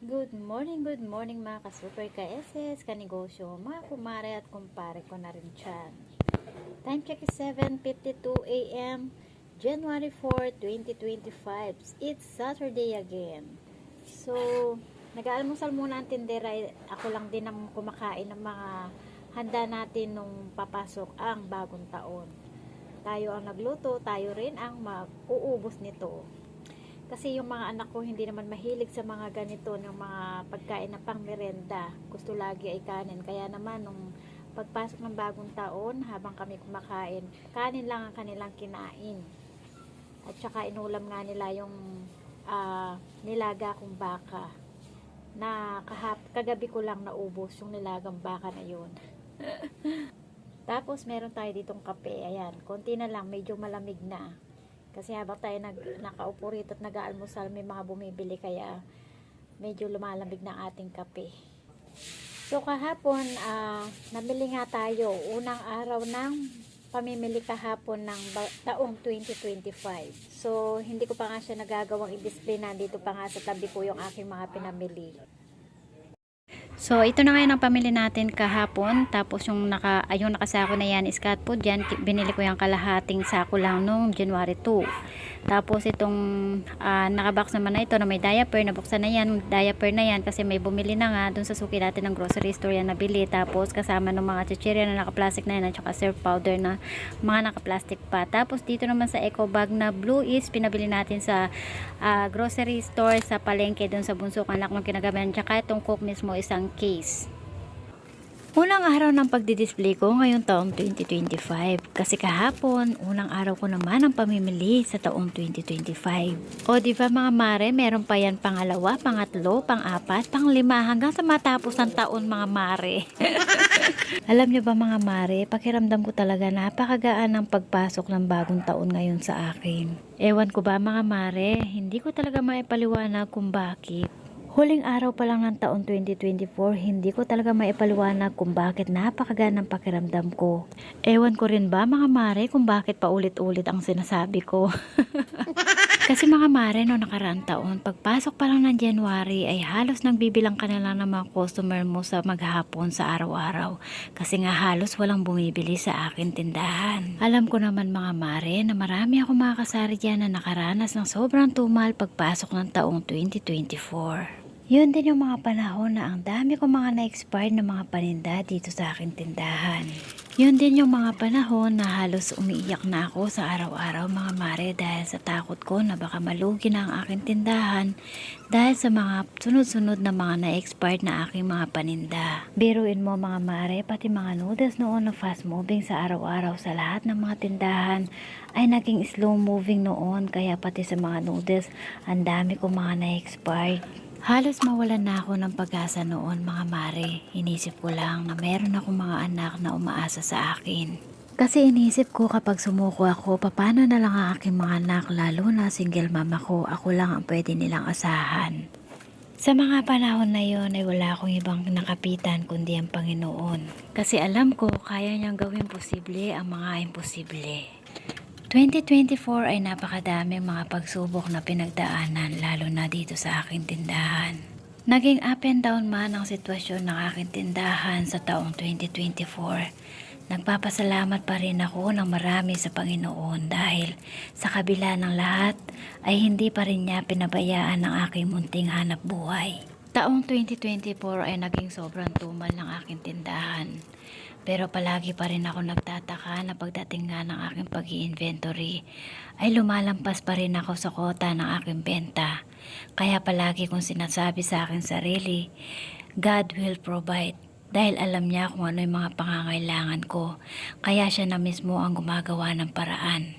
Good morning, good morning mga ka-super ka-SS, ka-negosyo, mga kumare at kumpare ko na rin dyan. Time check is 7.52 a.m. January 4, 2025. It's Saturday again. So, nag-aalmusal muna ang tindera. Ako lang din ang kumakain ng mga handa natin nung papasok ang bagong taon. Tayo ang nagluto, tayo rin ang mag-uubos nito. Kasi yung mga anak ko hindi naman mahilig sa mga ganito, ng mga pagkain na pang merenda. Gusto lagi ay kanin. Kaya naman nung pagpasok ng bagong taon, habang kami kumakain, kanin lang ang kanilang kinain. At saka inulam nga nila yung ah, nilaga kong baka na kahap, kagabi ko lang naubos yung nilagang baka na yun. Tapos meron tayo ditong kape. Ayan, konti na lang, medyo malamig na. Kasi habang tayo nag, nakaupo rito at nag-aalmusal, may mga bumibili kaya medyo lumalamig na ating kape. So kahapon, ah, namili nga tayo. Unang araw ng pamimili kahapon ng taong 2025. So hindi ko pa nga siya nagagawang i-display. Nandito pa nga sa tabi ko yung aking mga pinamili. So, ito na ngayon ang pamili natin kahapon. Tapos, yung, naka, ay, yung nakasako na yan is cat food. Yan, binili ko yung kalahating sako lang noong January 2. Tapos, itong ah, nakabox naman na ito na may diaper. Nabuksan na yan. Diaper na yan kasi may bumili na nga dun sa suki natin ng grocery store yan nabili. Tapos, kasama ng mga chichirya na naka-plastic na yan at saka surf powder na mga naka-plastic pa. Tapos, dito naman sa eco bag na blue is pinabili natin sa ah, grocery store sa palengke dun sa bunsok anak ng kinagabihan. Tsaka itong coke mismo isang case. Unang araw ng pagdi-display ko ngayong taong 2025 kasi kahapon unang araw ko naman ang pamimili sa taong 2025. O di ba mga mare, meron pa yan pangalawa, pangatlo, pang-apat, pang-lima hanggang sa matapos ng taon mga mare. Alam nyo ba mga mare, pakiramdam ko talaga napakagaan ng pagpasok ng bagong taon ngayon sa akin. Ewan ko ba mga mare, hindi ko talaga maipaliwanag kung bakit. Huling araw pa lang ng taon 2024, hindi ko talaga maipaliwanag kung bakit napakagaan ng pakiramdam ko. Ewan ko rin ba mga mare kung bakit paulit-ulit ang sinasabi ko. Kasi mga mare no nakaraang taon, pagpasok pa lang ng January ay halos nagbibilang ka na lang ng mga customer mo sa maghapon sa araw-araw. Kasi nga halos walang bumibili sa akin tindahan. Alam ko naman mga mare na marami ako mga kasari dyan na nakaranas ng sobrang tumal pagpasok ng taong 2024. Yun din yung mga panahon na ang dami ko mga na-expired na mga paninda dito sa aking tindahan. Yun din yung mga panahon na halos umiiyak na ako sa araw-araw mga mare dahil sa takot ko na baka malugi na ang aking tindahan dahil sa mga sunod-sunod na mga na-expired na aking mga paninda. Biruin mo mga mare, pati mga noodles noon na fast moving sa araw-araw sa lahat ng mga tindahan ay naging slow moving noon kaya pati sa mga noodles ang dami ko mga na-expired. Halos mawalan na ako ng pag-asa noon mga mare. Inisip ko lang na meron akong mga anak na umaasa sa akin. Kasi inisip ko kapag sumuko ako, paano na lang ang aking mga anak lalo na single mama ko, ako lang ang pwede nilang asahan. Sa mga panahon na yon ay wala akong ibang nakapitan kundi ang Panginoon. Kasi alam ko kaya niyang gawin posible ang mga imposible. 2024 ay napakadaming mga pagsubok na pinagdaanan na dito sa aking tindahan. Naging up and down man ang sitwasyon ng aking tindahan sa taong 2024. Nagpapasalamat pa rin ako ng marami sa Panginoon dahil sa kabila ng lahat ay hindi pa rin niya pinabayaan ang aking munting hanap buhay. Taong 2024 ay naging sobrang tumal ng aking tindahan. Pero palagi pa rin ako nagtataka na pagdating nga ng aking pag inventory ay lumalampas pa rin ako sa kota ng aking benta. Kaya palagi kong sinasabi sa aking sarili, God will provide. Dahil alam niya kung ano yung mga pangangailangan ko. Kaya siya na mismo ang gumagawa ng paraan.